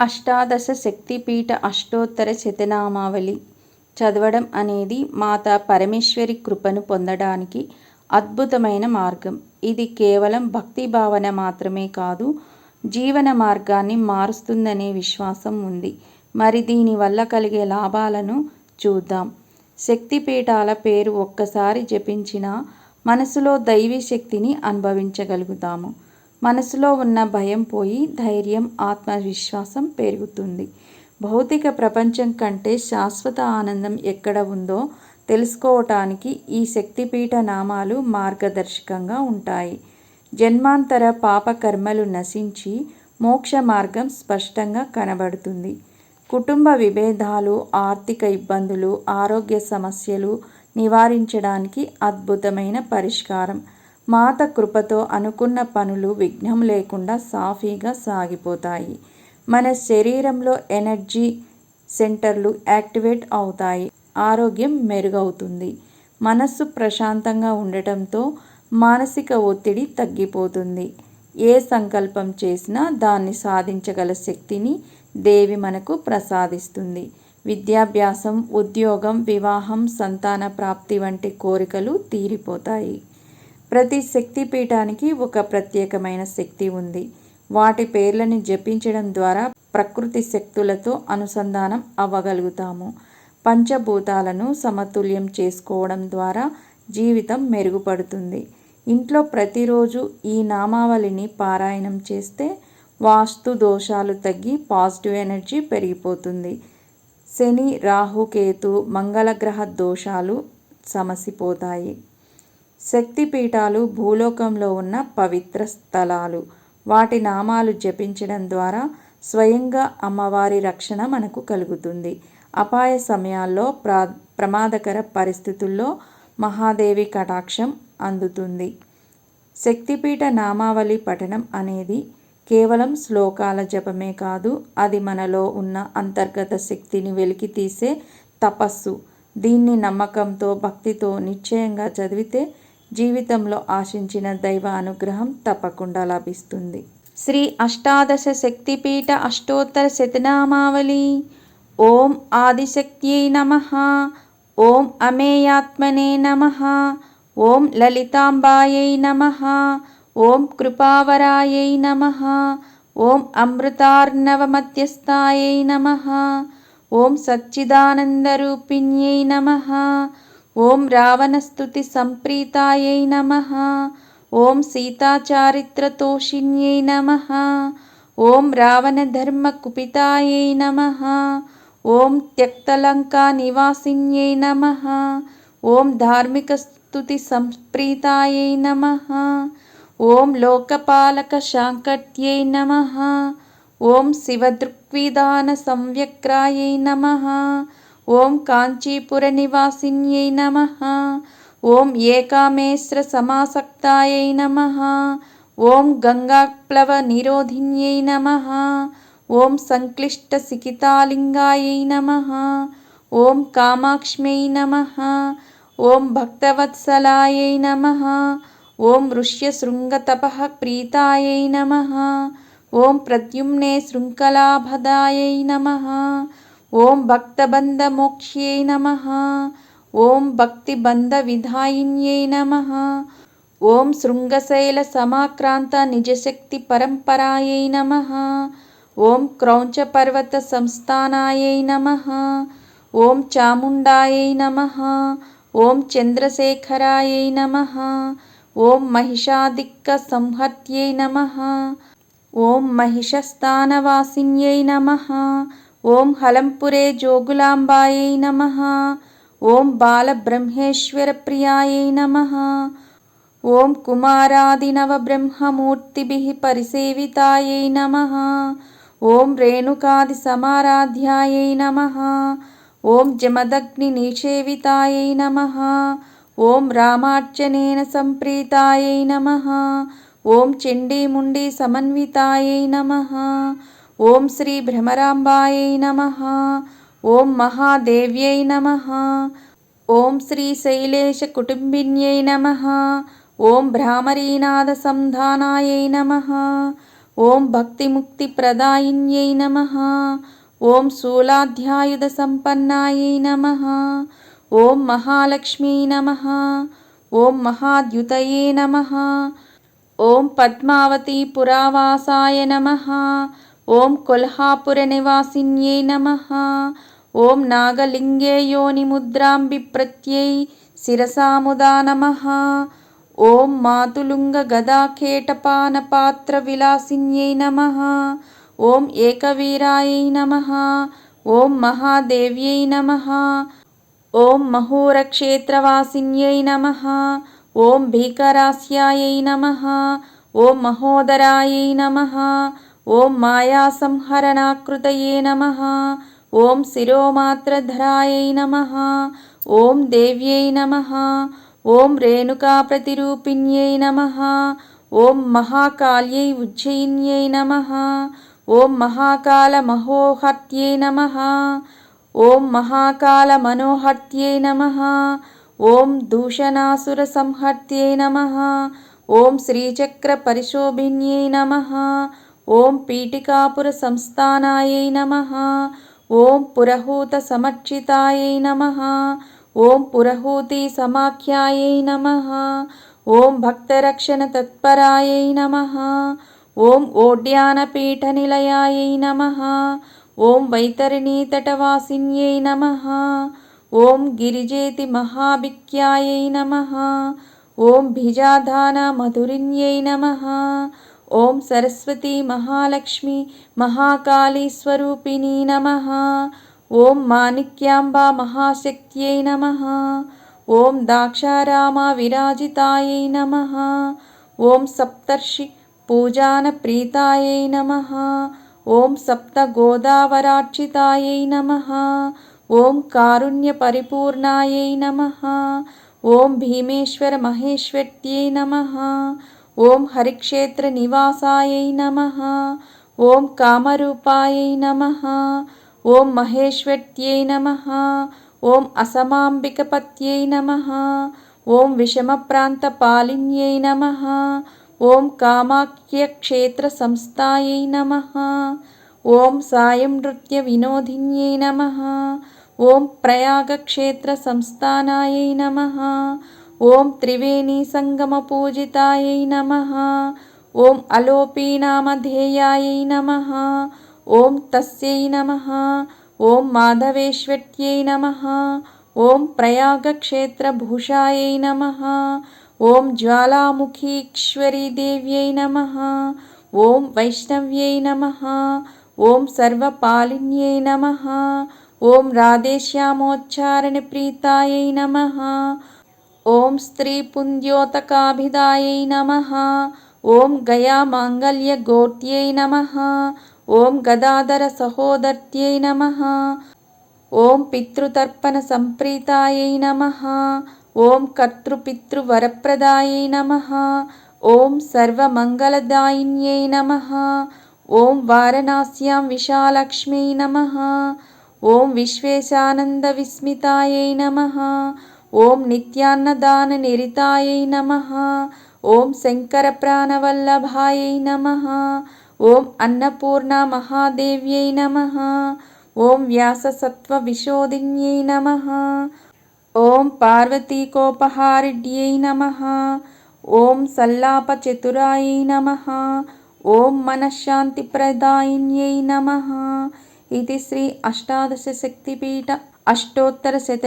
అష్టాదశ శక్తిపీఠ అష్టోత్తర శతనామావళి. చదవడం అనేది మాతా పరమేశ్వరి కృపను పొందడానికి అద్భుతమైన మార్గం. ఇది కేవలం భక్తి భావన మాత్రమే కాదు జీవన మార్గాన్ని మారుస్తుందనే విశ్వాసం ఉంది. మరి దీనివల్ల కలిగే లాభాలను చూద్దాం. శక్తిపీఠాల పేరు ఒక్కసారి జపించినా మనసులో దైవీ శక్తిని అనుభవించగలుగుతాము. మనసులో ఉన్న భయం పోయి ధైర్యం ఆత్మవిశ్వాసం పెరుగుతుంది. భౌతిక ప్రపంచం కంటే శాశ్వత ఆనందం ఎక్కడ ఉందో తెలుసుకోవటానికి ఈ శక్తిపీఠ నామాలు మార్గదర్శకంగా ఉంటాయి. జన్మాంతర పాపకర్మలు నశించి మోక్ష మార్గం స్పష్టంగా కనబడుతుంది. కుటుంబ విభేదాలు ఆర్థిక ఇబ్బందులు ఆరోగ్య సమస్యలు నివారించడానికి అద్భుతమైన పరిష్కారం. మాత కృపతో అనుకున్న పనులు విఘ్నం లేకుండా సాఫీగా సాగిపోతాయి. మన శరీరంలో ఎనర్జీ సెంటర్లు యాక్టివేట్ అవుతాయి. ఆరోగ్యం మెరుగవుతుంది. మనస్సు ప్రశాంతంగా ఉండటంతో మానసిక ఒత్తిడి తగ్గిపోతుంది. ఏ సంకల్పం చేసినా దాన్ని సాధించగల శక్తిని దేవి మనకు ప్రసాదిస్తుంది. విద్యాభ్యాసం ఉద్యోగం వివాహం సంతాన ప్రాప్తి వంటి కోరికలు తీరిపోతాయి. ప్రతి శక్తిపీఠానికి ఒక ప్రత్యేకమైన శక్తి ఉంది. వాటి పేర్లను జపించడం ద్వారా ప్రకృతి శక్తులతో అనుసంధానం అవ్వగలుగుతాము. పంచభూతాలను సమతుల్యం చేసుకోవడం ద్వారా జీవితం మెరుగుపడుతుంది. ఇంట్లో ప్రతిరోజు ఈ నామావళిని పారాయణం చేస్తే వాస్తు దోషాలు తగ్గి పాజిటివ్ ఎనర్జీ పెరిగిపోతుంది. శని రాహుకేతు మంగళగ్రహ దోషాలు సమసిపోతాయి. శక్తిపీఠాలు భూలోకంలో ఉన్న పవిత్ర స్థలాలు. వాటి నామాలు జపించడం ద్వారా స్వయంగా అమ్మవారి రక్షణ మనకు కలుగుతుంది. అపాయ సమయాల్లో ప్రా ప్రమాదకర పరిస్థితుల్లో మహాదేవి కటాక్షం అందుతుంది. శక్తిపీఠ నామావళి పఠనం అనేది కేవలం శ్లోకాల జపమే కాదు అది మనలో ఉన్న అంతర్గత శక్తిని వెలికి తీసే తపస్సు. దీన్ని నమ్మకంతో భక్తితో నిశ్చయంగా చదివితే జీవితంలో ఆశించిన దైవ అనుగ్రహం తప్పకుండా లభిస్తుంది. శ్రీ అష్టాదశ శక్తిపీఠ అష్టోత్తర శతనామావళి. ఓం ఆదిశక్త్యై నమ. ఓం అమేయాత్మనే నమ. ఓం లలితాంబాయై నమ. ఓం కృపావరాయై నమ. ఓం అమృతార్ణవమధ్యస్థాయై నమ. ఓం సచ్చిదానందరూపిణ్యై నమ. ఓం రావణస్తుతి సంప్రీతాయై నమ. ఓం సీతాచారిత్రతోషిణ్యై నమ. ఓం రావణధర్మకుపితాయై నమ. ఓం త్యక్తలంకా నివాసిన్యై నమ. ఓం ధార్మికస్తుతి సంప్రీతాయై నమ. ఓం లోకపాలక శాంకట్యై నమ. ఓం శివదృక్విధాన సంవ్యక్రాయై నమ. ఓం కాంచీపుర నివాసిన్యై నమ. ఓం ఏకామేశ్ర సమాసక్తాయై నమ. ఓం గంగాప్లవ నిరోధిన్యై నమ. ఓం సంక్లిష్ట సికితాలింగాయై నమ. ఓం కామాక్ష్మ్యై నమ. ఓం భక్తవత్సలాయై నమ. ఓం ఋష్యశృంగతప ప్రీతాయై నమ. ఓం ప్రద్యుమ్నే శృంఖలాభదాయై నమ. ఓం భక్తబంధమోక్ష్యై నమ. ఓం భక్తిబంధవిధాయిన్యై నమ. ఓం శృంగశైల సమాక్రాంత నిజశక్తి పరంపరాయై నమ. ఓం క్రౌంచపర్వత సంస్థానాయై నమ. ఓం చాముండాయై నమ. ఓం చంద్రశేఖరాయై నమ. ఓం మహిషాదిక్క సంహత్యై నమ. ఓం మహిషస్థానవాసిన్యై నమ. ఓం హలంపురే జోగులాంబాయై నమ. ఓం బాలబ్రహ్మేశ్వర ప్రియాయై నమ. ఓం కుమారాదినవబ్రహ్మమూర్తిభిः పరిసేవితాయై నమ. ఓం రేణుకాది సమారాధ్యాయై నమ. ఓం జమదగ్ని జమదగ్నినిషేవితాయై నమ. ఓం రామార్చనేన సంప్రీతాయై నమ. ఓం చండీముండి సమన్వితాయై నమ. ఓం శ్రీ భ్రమరాంబాయై నమ. ఓం మహాదేవ్యై నమ. ఓం శ్రీ శైలేశ కుటుంబిన్యై నమ. ఓం భ్రామరీనాథ సంధానాయై నమ. ఓం భక్తిముక్తిప్రదాయిన్యై నమ. ఓం శూలాధ్యాయుధ శూలాధ్యాయుధసంపన్నాయై నమ. ఓం మహాలక్ష్మీ నమ. ఓం మహాద్యుతయే నమ. ఓం పద్మావతి పురావాసాయ నమ. ఓం కొల్హాపుర నివాసిన్యై నమ. ఓం నాగలింగే యోని ముద్రాంబి ప్రత్యై శిరసాముదా నమ. ఓం మాతులుంగ గదాఖేటపాన పాత్ర విలాసిన్యై నమ. ఓం ఏకవీరాయై నమ. ఓం మహాదేవ్యై నమ. ఓం మహూరక్షేత్రవాసిన్యై నమ. ఓం భీకరాస్యాయై నమ. ఓం మహోదరాయై నమ. ఓం మాయాసంహరణాకృతయే నమ. ఓం శిరోమాత్రధరాయై నమ. ఓం దేవ్యై నమ. ఓం రేణుకాప్రతిరూపిణ్యై నమ. ఓం మహాకాల్యై ఉజ్జయిన్యై నమ. ఓం మహాకాలమహోహర్త్యై నమ. ఓం మహాకాలమనోహర్త్యై నమ. ఓం దూషణాసురసంహర్త్యై నమ. ఓం శ్రీచక్రపరిశోభిన్యై నమ. ఓం పీఠికాపుర సంస్థానాయై నమ. ఓం పురహూత పురహూతసమర్చితాయై నమ. ఓం పురహూతి సమాఖ్యాయై నమ. ఓం భక్తరక్షణ తత్పరాయై నమ. ఓం ఓడ్యానపీఠనిలయాయై నమ. ఓం వైతరిణీతటవాసిన్యై నమ. ఓం గిరిజేతి మహాభిక్యాయై నమ. ఓం భిజాధాన మధురిన్యై నమ. ఓం సరస్వతి మహాలక్ష్మి మహాకాళీ స్వరూపిణి నమ. ఓం మాణిక్యాంబా మహాశక్త్యై నమ. ఓం దాక్షారామ విరాజితాయై నమ. ఓం సప్తర్షి పూజాన ప్రీతాయై నమ. ఓం సప్త గోదావరార్చితాయై నమ. ఓం కారుణ్య పరిపూర్ణాయై నమ. ఓం భీమేశ్వర మహేశ్వర్త్యై నమ. ఓం హరిక్షేత్ర నివాసాయై నమ. ఓం కామరూపాయై నమ. ఓం మహేశ్వర్త్యై నమ. ఓం అసమాంబికపత్యై నమ. ఓం విషమప్రాంతపాలిన్యై నమ. ఓం కామాఖ్యక్షేత్ర సంస్థాయై నమ. ఓం సాయం నృత్య వినోదిన్యై నమ. ఓం ప్రయాగక్షేత్ర సంస్థానాయై నమ. ఓం త్రివేణీ సంగమ పూజితాయై నమ. ఓం అలోపీనామధేయాయై నమ. ఓం తస్యై నమ. ఓం మాధవేశ్వట్యై నమ. ఓం ప్రయాగక్షేత్రభూషాయై నమ. ఓం జ్వాలాముఖీశ్వరీదేవ్యై నమ. ఓం వైష్ణవ్యై నమ. ఓం సర్వపాలిన్యై నమ. ఓం రాధేశ్యామోచ్చారణప్రీతాయై నమ. ఓం స్త్రీ స్త్రీపుంద్యోతకాభిదాయై నమ. ఓం గయా మాంగళ్య గయామాంగల్యగోట్యై నమ. ఓం గదాధర సహోదర్త్యై నమ. ఓం పితృతర్పణ సంప్రీతాయై నమ. ఓం కర్తృపితృవరప్రదాయై నమ. ఓం సర్వమంగళదాయిన్యై నమ. ఓం వారణాస్యాం విశాలక్ష్మ్యై నమ. ఓం విశ్వేశానంద విశ్వేశానందవిస్మితాయై నమ. ఓం నిత్యాన్నదాన నిత్యాన్నదాననిరితాయై నమ. ఓం శంకర శంకరప్రాణవల్లభాయై నమ. ఓం అన్నపూర్ణ మహాదేవ్యై నమ. ఓం వ్యాససత్వవిశోధిన్యై నమ. ఓం పార్వతీకోపహారిడ్యై నమ. ఓం సల్లాపచతురాయై నమ. ఓం మనశ్శాంతిప్రదాయిన్యై నమ. ఇది శ్రీ అష్టాదశ శక్తిపీఠ అష్టోత్తర శత